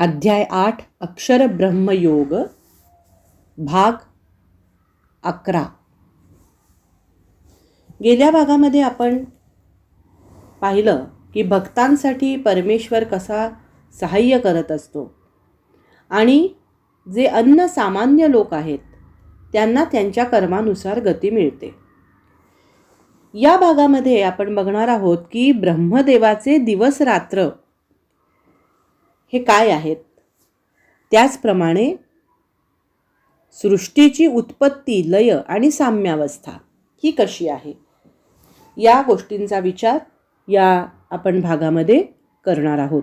अध्याय आठ अक्षर ब्रह्मयोग भाग अकरा. गेल्या भागामध्ये आपण पाहिलं की भक्तांसाठी परमेश्वर कसा सहाय्य करत असतो. आणि जे अन्न सामान्य लोक आहेत त्यांना त्यांच्या कर्मानुसार गती मिळते. या भागामध्ये आपण बघणार आहोत की ब्रह्मदेवाचे दिवस रात्र हे काय आहेत? त्याचप्रमाणे सृष्टीची उत्पत्ती लय आणि साम्यावस्था ही कशी आहे? या गोष्टींचा विचार या आपण भागामध्ये करणार आहोत.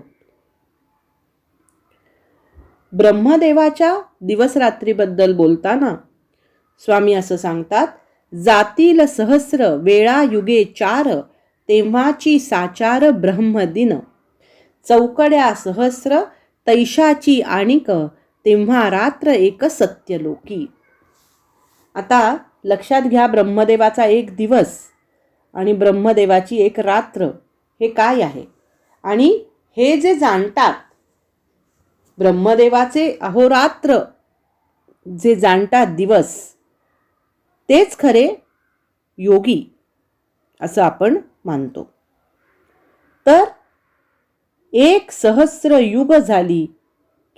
ब्रह्मदेवाच्या दिवसरात्रीबद्दल बोलताना स्वामी असं सांगतात जातील सहस्र वेळा युगे चार तेव्हाची साचार ब्रह्मदिन. चौकड्या सहस्र तैशाची आणिक तेव्हा रात्र एक सत्यलोकी. आता लक्षात घ्या ब्रह्मदेवाचा एक दिवस आणि ब्रह्मदेवाची एक रात्र. हे काय आहे? आणि हे जे जाणतात ब्रह्मदेवाचे अहोरात्र जे जाणतात दिवस तेच खरे योगी असं आपण मानतो. तर एक सहस्र युग झाली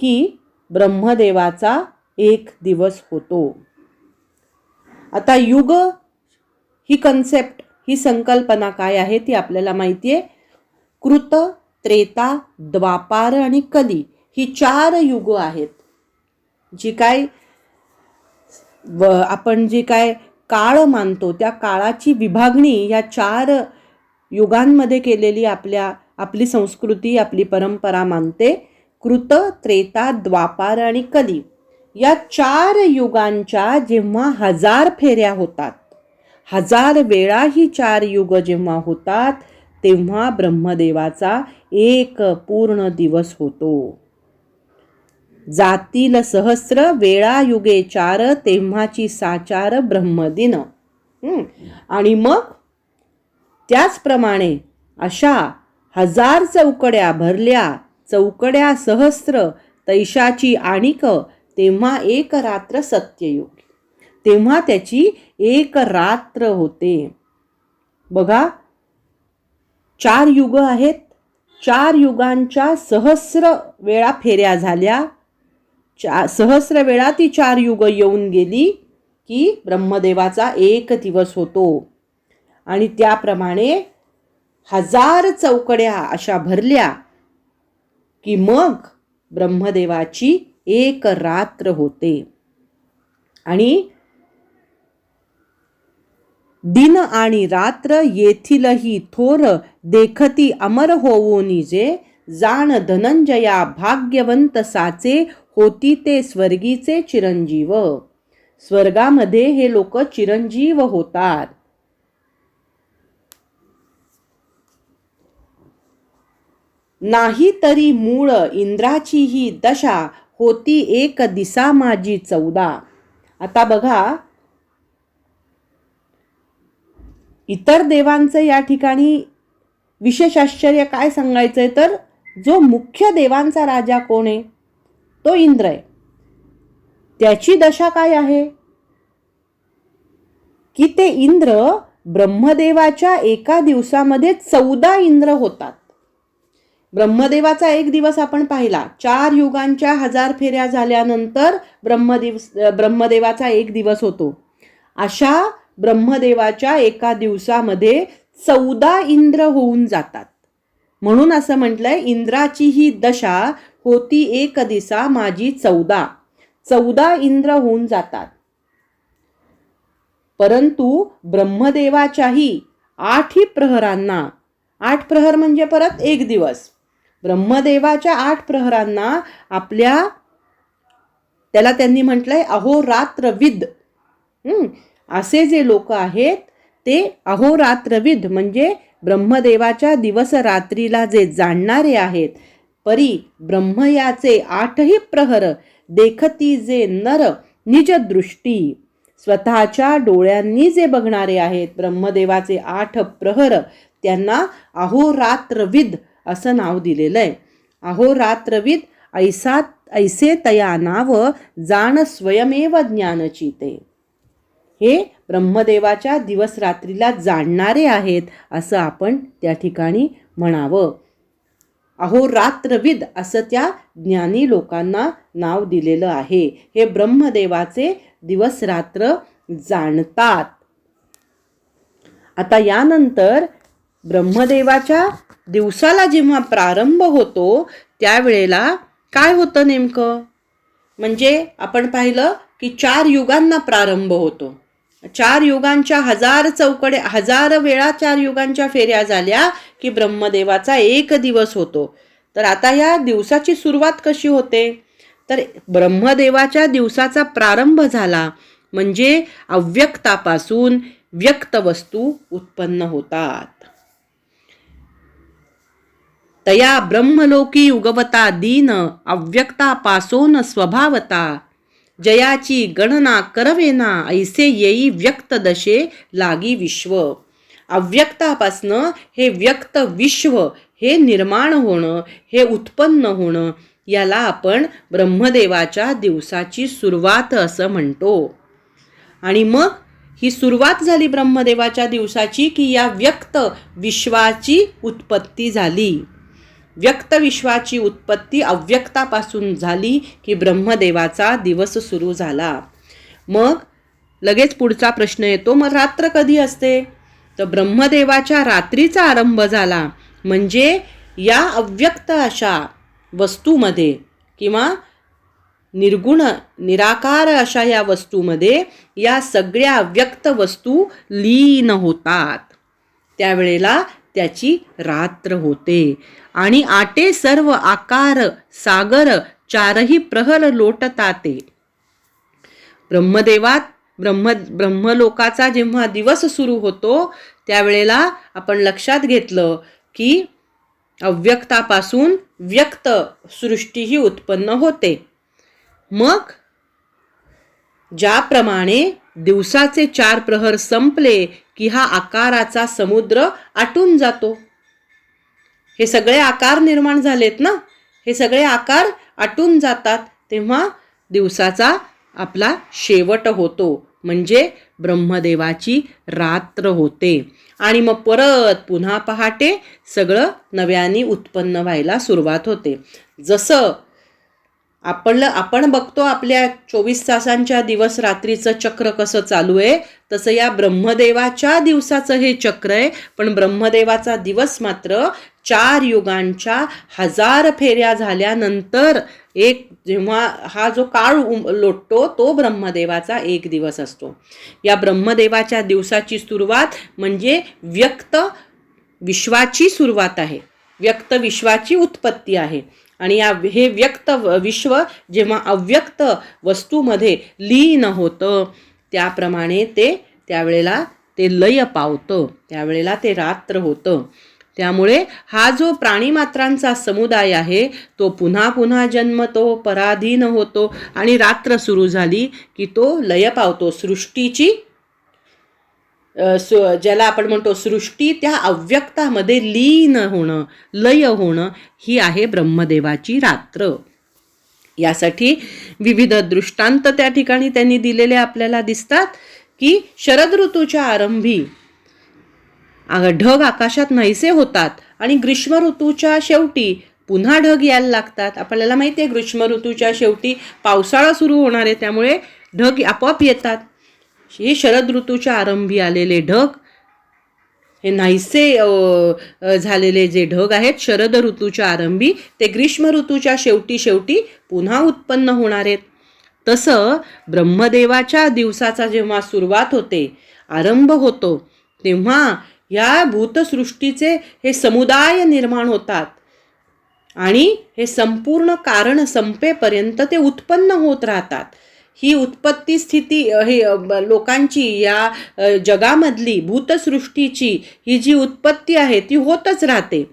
की ब्रह्मदेवाचा एक दिवस होतो. आता युग ही कन्सेप्ट ही संकल्पना काय आहे ती आपल्याला माहिती आहे कृत त्रेता द्वापार आणि कली ही चार युग आहेत. जी काय व आपण जी काय काळ मानतो त्या काळाची विभागणी या चार युगांमध्ये केलेली आपल्या आपली संस्कृती आपली परंपरा मानते. कृत त्रेता द्वापार आणि कली या चार युगांच्या जेव्हा हजार फेऱ्या होतात हजार वेळा ही चार युग जेव्हा होतात तेव्हा ब्रह्मदेवाचा एक पूर्ण दिवस होतो. जातील सहस्र वेळा युगे चार तेव्हाची साचार ब्रह्मदिन. आणि मग त्याचप्रमाणे अशा हजार चौकड्या भरल्या चौकड्या सहस्र तैशाची आणिक तेव्हा एक रात्र सत्ययुग तेव्हा त्याची एक रात्र होते. बघा चार युग आहेत. चार युगांच्या सहस्र वेळा फेऱ्या झाल्या. चा सहस्र वेळा ती चार युग येऊन गेली की ब्रह्मदेवाचा एक दिवस होतो. आणि त्याप्रमाणे हजार चौकड्या अशा भरल्या की मग ब्रह्मदेवाची एक रात्र होते. आणि दिन आणि रात्र येथीलही थोर देखती अमर होऊनी जे जाण धनंजया भाग्यवंत साचे होती ते स्वर्गीचे चिरंजीव. स्वर्गामध्ये हे लोक चिरंजीव होतात. नाही तरी मूळ इंद्राची ही दशा होती एक दिसा माझी चौदा. आता बघा इतर देवांचं या ठिकाणी विशेष आश्चर्य काय सांगायचंय तर जो मुख्य देवांचा राजा कोण आहे? तो इंद्र आहे. त्याची दशा काय आहे? की ते इंद्र ब्रह्मदेवाच्या एका दिवसामध्ये चौदा इंद्र होतात. ब्रह्मदेवाचा एक दिवस आपण पाहिला. चार युगांच्या हजार फेऱ्या झाल्यानंतर ब्रह्मदिवस ब्रह्मदेवाचा एक दिवस होतो. अशा ब्रह्मदेवाच्या एका दिवसामध्ये चौदा इंद्र होऊन जातात. म्हणून असं म्हटलंय इंद्राची ही दशा होती एक दिसा माझी चौदा. चौदा इंद्र होऊन जातात. परंतु ब्रह्मदेवाच्याही आठही प्रहरांना आठ प्रहर म्हणजे परत एक दिवस. ब्रह्मदेवाच्या आठ प्रहरांना आपल्या त्याला त्यांनी म्हटलंय अहोरात्रविद. असे जे लोक आहेत ते अहोरात्रविद म्हणजे ब्रह्मदेवाच्या दिवस रात्रीला जे जाणणारे आहेत परी ब्रह्मयाचे आठही प्रहर देखती जे नर निज दृष्टी स्वतःच्या डोळ्यांनी जे बघणारे आहेत ब्रह्मदेवाचे आठ प्रहर त्यांना अहोरात्रविद असं नाव दिलेलं आहे अहोरात्रविद ऐसा ऐसे तया नाव जाण स्वयमेव ज्ञानचिते. हे ब्रह्मदेवाच्या दिवसरात्रीला जाणणारे आहेत असं आपण त्या ठिकाणी म्हणावं. अहो रात्रविद असं त्या ज्ञानी लोकांना नाव दिलेलं आहे. हे ब्रह्मदेवाचे दिवसरात्र जाणतात. आता यानंतर ब्रह्मदेवाच्या दिवसाला जेव्हा प्रारंभ होतो त्यावेळेला काय होतं नेमकं? म्हणजे आपण पाहिलं की चार युगांना प्रारंभ होतो. चार युगांच्या हजार चौकडे हजार वेळा चार युगांच्या फेऱ्या झाल्या की ब्रह्मदेवाचा एक दिवस होतो. तर आता या दिवसाची सुरुवात कशी होते? तर ब्रह्मदेवाच्या दिवसाचा प्रारंभ झाला. म्हणजे अव्यक्तापासून व्यक्त वस्तू उत्पन्न होतात. तया ब्रह्मलोकी उगवता दीन अव्यक्तापासून स्वभावता। जयाची गणना करवेना ऐसे येई व्यक्त दशे लागी विश्व। अव्यक्तापासनं हे व्यक्त विश्व हे निर्माण होणं हे उत्पन्न होणं याला आपण ब्रह्मदेवाच्या दिवसाची सुरुवात असं म्हणतो. आणि मग ही सुरुवात झाली ब्रह्मदेवाच्या दिवसाची की या व्यक्त विश्वाची उत्पत्ती झाली? व्यक्त विश्वाची उत्पत्ती अव्यक्तापासून झाली की ब्रह्मदेवाचा दिवस सुरू झाला. मग लगेच पुढचा प्रश्न येतो मग रात्र कधी असते? तर ब्रह्मदेवाच्या रात्रीचा आरंभ झाला. म्हणजे या अव्यक्त अशा वस्तूमध्ये किंवा निर्गुण निराकार अशा या वस्तूमध्ये या सगळ्या व्यक्त वस्तू लीन होतात. त्यावेळेला त्याची रात्र होते. आणि आटे सर्व आकार सागर चारही प्रहर लोटताते. ब्रह्मदेवात ब्रह्म ब्रह्मलोकाचा जेव्हा दिवस सुरू होतो त्यावेळेला आपण लक्षात घेतलं की अव्यक्तापासून व्यक्त सृष्टीही उत्पन्न होते. मग ज्याप्रमाणे दिवसाचे चार प्रहर संपले की हा आकाराचा समुद्र आटून जातो. हे सगळे आकार निर्माण झालेत ना? हे सगळे आकार आटून जातात तेव्हा दिवसाचा आपला शेवट होतो. म्हणजे ब्रह्मदेवाची रात्र होते. आणि मग परत पुन्हा पहाटे सगळं नव्याने उत्पन्न व्हायला सुरुवात होते. जसं आपण आपण बघतो आपल्या चोवीस तासांच्या दिवस रात्रीचं चक्र कसं चालू आहे तसं या ब्रह्मदेवाच्या दिवसाचं हे चक्र आहे. पण ब्रह्मदेवाचा दिवस मात्र चार युगांच्या हजार फेऱ्या झाल्यानंतर एक जेव्हा हा जो काळ उम- लोटतो तो ब्रह्मदेवाचा एक दिवस असतो. या ब्रह्मदेवाच्या दिवसाची सुरुवात म्हणजे व्यक्त विश्वाची सुरुवात आहे. व्यक्त विश्वाची उत्पत्ती आहे. आणि या हे व्यक्त व- विश्व जेव्हा अव्यक्त वस्तूमध्ये लीन होतं त्याप्रमाणे ते त्यावेळेला ते लय पावतं त्यावेळेला ते रात्र होतं. त्यामुळे हा जो प्राणीमात्रांचा समुदाय आहे तो पुन्हा पुन्हा जन्मतो पराधीन होतो आणि रात्र सुरू झाली की तो लय पावतो सृष्टीची सु- ज्याला आपण म्हणतो सृष्टी त्या अव्यक्तामध्ये लीन होणं लय होणं ही आहे ब्रह्मदेवाची रात्र. यासाठी विविध दृष्टांत त्या ठिकाणी त्यांनी दिलेले आपल्याला दिसतात की शरद ऋतूच्या आरंभी ढग आकाशात नाहीसे होतात आणि ग्रीष्म ऋतूच्या शेवटी पुन्हा ढग यायला लागतात. आपल्याला माहिती आहे ग्रीष्म ऋतूच्या शेवटी पावसाळा सुरू होणार आहे त्यामुळे ढग आपोआप येतात. हे शरद ऋतूच्या आरंभी आलेले ढग हे नाहीसे झालेले जे ढग आहेत शरद ऋतूच्या आरंभी ते ग्रीष्म ऋतूच्या शेवटी शेवटी पुन्हा उत्पन्न होणार आहेत. तसं ब्रह्मदेवाच्या दिवसाचा जेव्हा सुरुवात होते आरंभ होतो तेव्हा या भूतसृष्टीचे हे समुदाय निर्माण होतात आणि हे संपूर्ण कारण संपेपर्यंत ते उत्पन्न होत राहतात. ही उत्पत्ती स्थिती हे लोकांची या जगामधली भूतसृष्टीची ही जी उत्पत्ती आहे ती होतच राहते.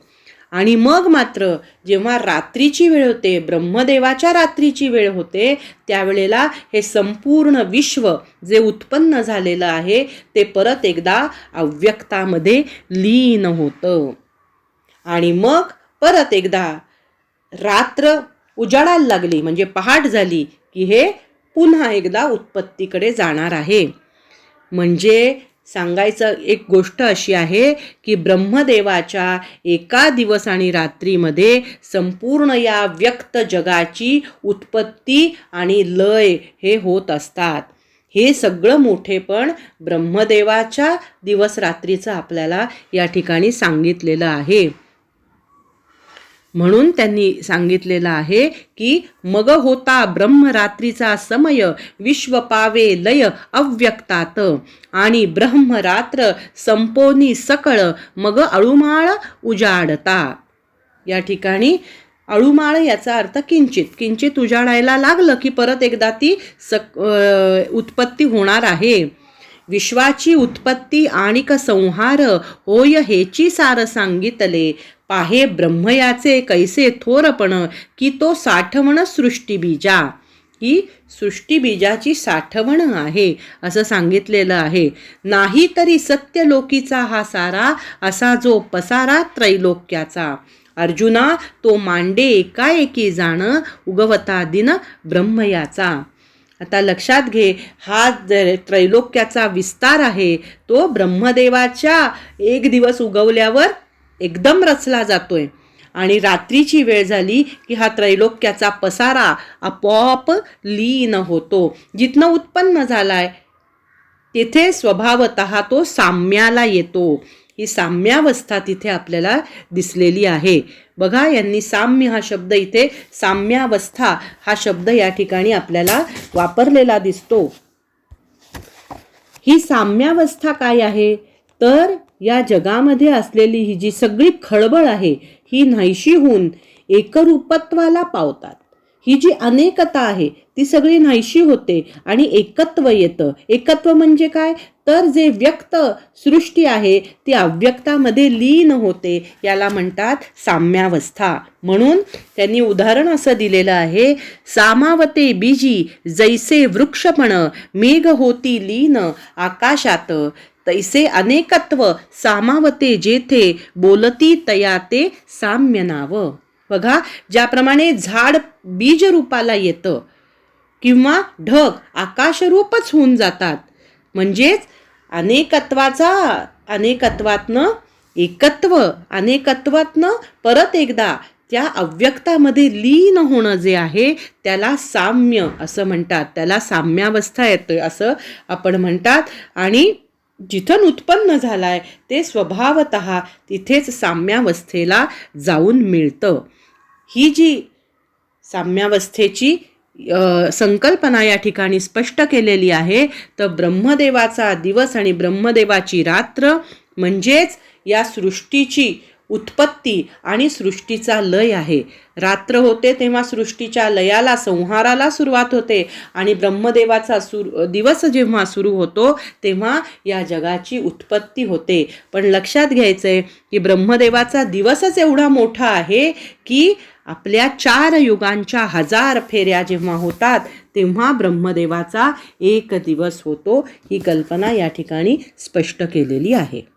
आणि मग मात्र जेव्हा रात्रीची वेळ होते ब्रह्मदेवाच्या रात्रीची वेळ होते त्यावेळेला हे संपूर्ण विश्व जे उत्पन्न झालेलं आहे ते परत एकदा अव्यक्तामध्ये लीन होतं. आणि मग परत एकदा रात्र उजाडायला लागली म्हणजे पहाट झाली की हे पुन्हा एकदा उत्पत्तीकडे जाणार आहे. म्हणजे सांगायचं एक गोष्ट अशी आहे की ब्रह्मदेवाच्या एका दिवस आणि रात्रीमध्ये संपूर्ण या व्यक्त जगाची उत्पत्ती आणि लय हे होत असतात. हे सगळं मोठेपण ब्रह्मदेवाच्या दिवस रात्रीचं आपल्याला या ठिकाणी सांगितलेलं आहे. म्हणून त्यांनी सांगितलेलं आहे की मग होता ब्रह्मरात्रीचा समय विश्व पावे लय अव्यक्तात. आणि ब्रह्मरात्र संपोनी सकळ मग अळुमाळ उजाडता. या ठिकाणी अळुमाळ याचा अर्थ किंचित. किंचित उजाडायला लागलं की परत एकदा ती सक उत्पत्ती होणार आहे. विश्वाची उत्पत्ती आणिक संहार होय हेची सार सांगितले. पाहे ब्रह्मयाचे कैसे थोरपण की तो साठवण सृष्टीबीजा. ही सृष्टीबीजाची साठवण आहे असं सांगितलेलं आहे. नाही तरी सत्यलोकीचा हा सारा असा जो पसारा त्रैलोक्याचा. अर्जुना तो मांडे एकाएकी जाणं उगवता दिन ब्रह्मयाचा. आता लक्षात घे हा ज- त्रैलोक्याचा विस्तार आहे तो ब्रह्मदेवाच्या एक दिवस उगवल्यावर एकदम रचला जातोय. आणि रात्रीची वेळ झाली की हा त्रैलोक्याचा पसारा आपोआप लीन होतो. जिथनं उत्पन्न झालाय तिथे स्वभावत तो साम्याला येतो. ही साम्यावस्था तिथे आपल्याला दिसलेली आहे. बघा यांनी साम्य हा शब्द इथे साम्यावस्था हा शब्द या ठिकाणी आपल्याला वापरलेला दिसतो. ही साम्यावस्था काय आहे? तर या जगामध्ये असलेली ही जी सगळी खळबळ आहे ही नाहीशी होऊन एकरूपत्वाला पावतात. ही जी अनेकता आहे ती सगळी नाहीशी होते आणि एकत्व येतं. एकत्व म्हणजे काय? तर जे व्यक्त सृष्टी आहे ती अव्यक्तामध्ये लीन होते याला म्हणतात साम्यावस्था. म्हणून त्यांनी उदाहरण असं दिलेलं आहे सामावते बीजी जैसे वृक्षपण मेघ होती लीन आकाशात. तैसे अनेकत्व सामावते जेथे बोलती तया ते साम्य नाव. बघा ज्याप्रमाणे झाड बीज रूपाला येतं किंवा ढग आकाशरूपच होऊन जातात. म्हणजेच अनेकत्वाचा अनेकत्वातनं एकत्व अनेकत्वातनं परत एकदा त्या अव्यक्तामध्ये लीन होणं जे आहे त्याला साम्य असं म्हणतात. त्याला साम्यावस्था येतोय असं आपण म्हणतात. आणि जिथून उत्पन्न झालाय ते स्वभावत तिथेच साम्यावस्थेला जाऊन मिळतं. ही जी साम्यावस्थेची संकल्पना या ठिकाणी स्पष्ट केलेली आहे. तर ब्रह्मदेवाचा दिवस आणि ब्रह्मदेवाची रात्र म्हणजेच या सृष्टीची उत्पत्ती आणि सृष्टीचा लय आहे. रात्र होते तेव्हा सृष्टीच्या लयाला संहाराला सुरुवात होते आणि ब्रह्मदेवाचा सुर दिवस जेव्हा सुरू होतो तेव्हा या जगाची उत्पत्ती होते. पण लक्षात घ्यायचं आहे की ब्रह्मदेवाचा दिवसच एवढा मोठा आहे की आपल्या चार युगांच्या हजार फेऱ्या जेव्हा होतात तेव्हा ब्रह्मदेवाचा एक दिवस होतो. ही कल्पना या ठिकाणी स्पष्ट केलेली आहे.